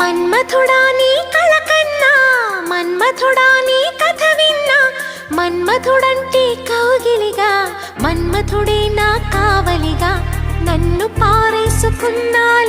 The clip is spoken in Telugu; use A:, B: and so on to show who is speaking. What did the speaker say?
A: మన్మథుడా నీ కళ కన్నా మన్మథుడా నీ కథ విన్నా. మన్మథుడంటే కౌగిలిగా మన్మథుడే నా కావలిగా. నన్ను పారేసుకున్నా